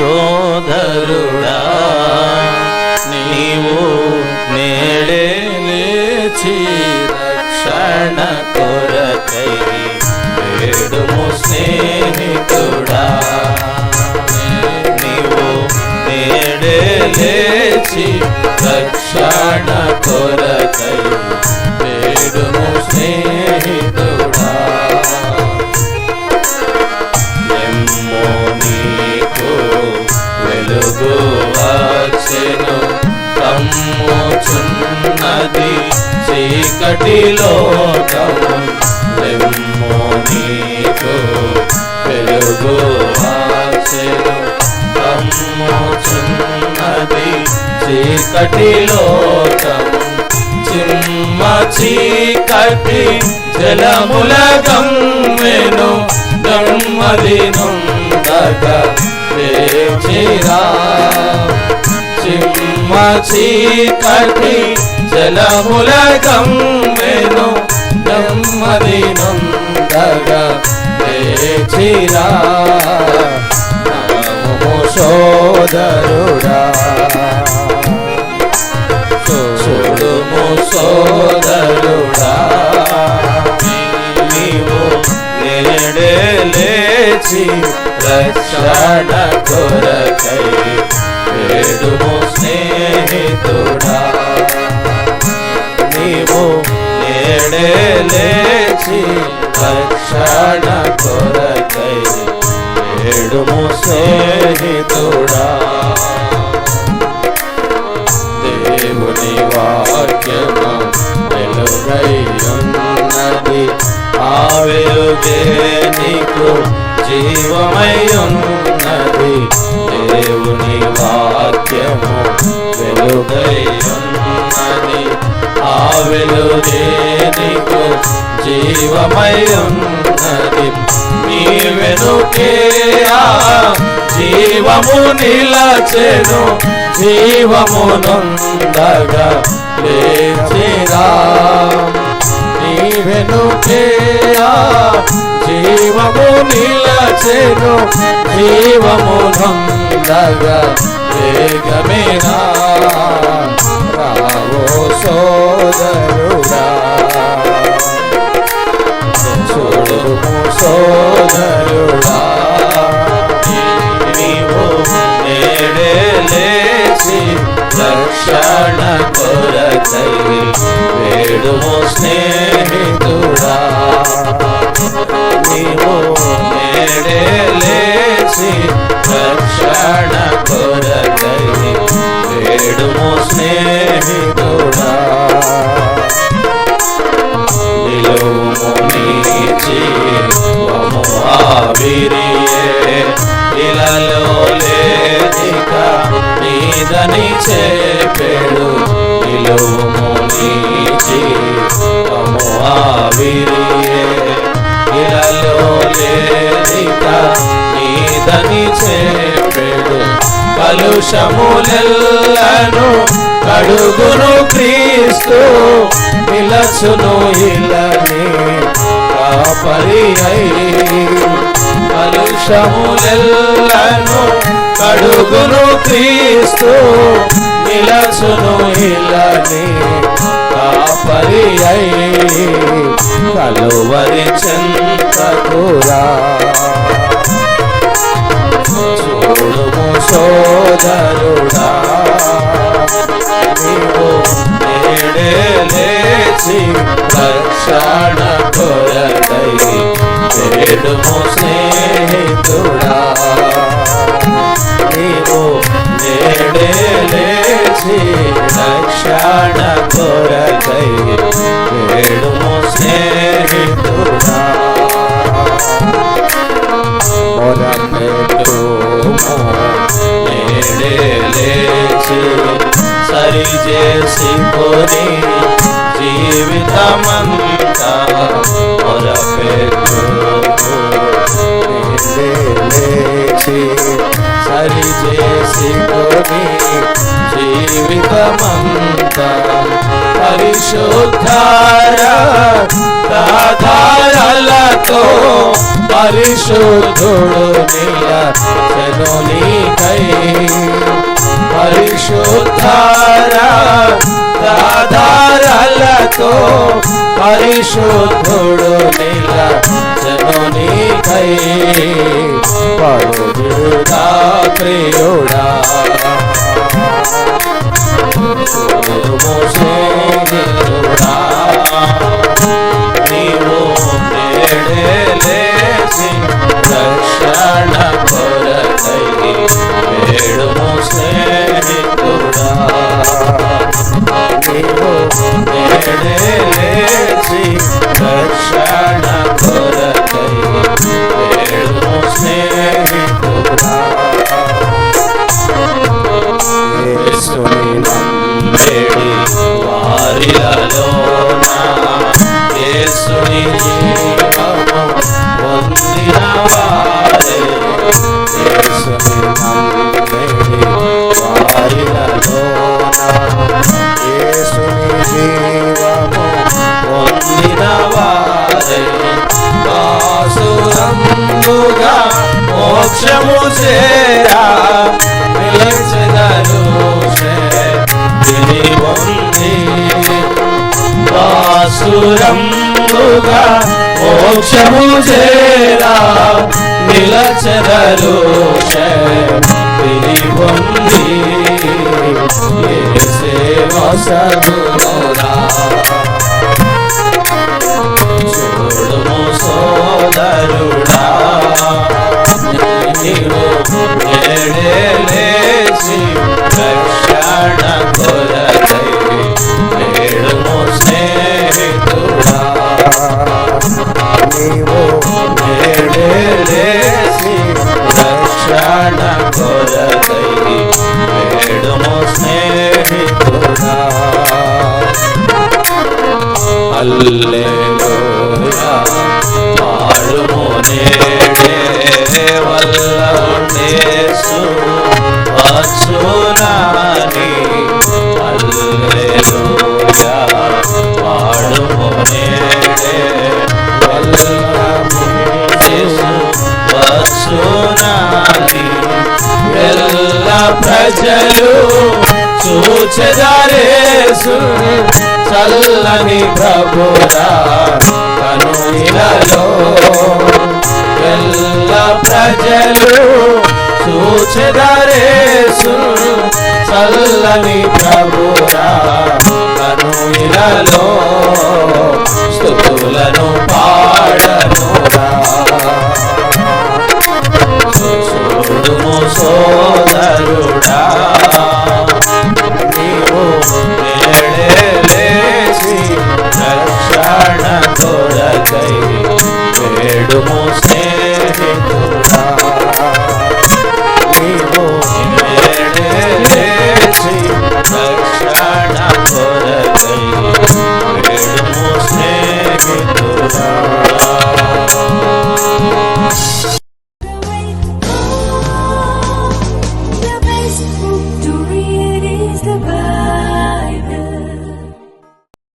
సోదరుడా నీవు నేడే లేచి రక్షణ కొరకై వేడుము స్నేహితుడా. నీవు నేడే లేచి రక్షణ కొరకై చీకటి నీకు వెలుగు వచ్చెను కమ్ముచున్నది చీకటి చిమ్మ చీకటి జలముల గమ్మెను గమ్మది నొందగ వేచిరా చిమ్మ చీకటి జలముల గమ్మెను గమ్మది నొందగ వేచిరా చూడుము సోదరుడా నీవు నేడే లేచి రక్షణ కొరకై వేడుము స్నేహితుడా లేచి రక్షణ కొరకై ఏడుము స్నేహితుడా. దేవుని వాక్యము వెలుగై ఉన్నది. ఆ వెలుగే నీకు జీవమై ఉన్నది. దేవుని వాక్యము వెలుగై ఉన్నది. ఆ వెలుగే జీవమై ఉన్నది. నీ వెనుకే జీవము నిలచెను. జీవము నొందగా లేచిరా. నీ వెనుకే జీవము నిలచెను. జీవము కొరకై వేడుము స్నేహితుడా. నీవు నేడే లేచి రక్షణ కొరకై వేడుము స్నేహితుడా. ఇలలో లేదిక నీదని చెప్పేడు కలుషములెల్లను కడుగును క్రీస్తు నిలచును ఇలని కాపరి అయి. కలుషములెల్లను కడుగును క్రీస్తు నిలచును ఇలని కాపరి అయి కలువరి చెంతకురా చూడుము సోదరుడా నీవు నేడే లేచి రక్షణ కొరకై చేడుము స్నేహితుడా లేచి రక్షణ కొరకై వేడుము స్నేహితుడా మొరపెట్టుము నేడే లేచి సరి చేసి కొని జీవితమంతా మొరపెట్టుము నేడే లేచి సరి చేసి కొని జీవితమంతా పరిశుద్ధార రాధారల రాకతో పరిశుద్ధుడు నిలచెను నీకై పరిశుద్ధారా ఆధారాలతో పరిశుద్ధుడు నిలచెను నీకై పరుదుడా ప్రియుడా. దేవో నేడే వాసురంబుగా మోక్షము చేరా నిలచెదరు వాసురంబుగా మోక్షము చేరా నిలచెదరు తిని ఉంది సేవసరురా చూడుము నీవు నేడే లేచి రక్షణ కొరకై వేడుము స్నేహితుడా నీవు నేడే లేచి రక్షణ కొరకై వేడుము స్నేహితుడా హల్లెలూయా పాడుము నేడే వల్లేసు అసురాని అల్లెలూయా పాడుము నేడే వల్లము అసురాని ఎల్ల చల్లని ప్రభురా కనులలో ఎల్ల ప్రజలు చూచెదారేసు చల్లని ప్రభురా కనులలో స్థుతులను పాడనురా సోదరు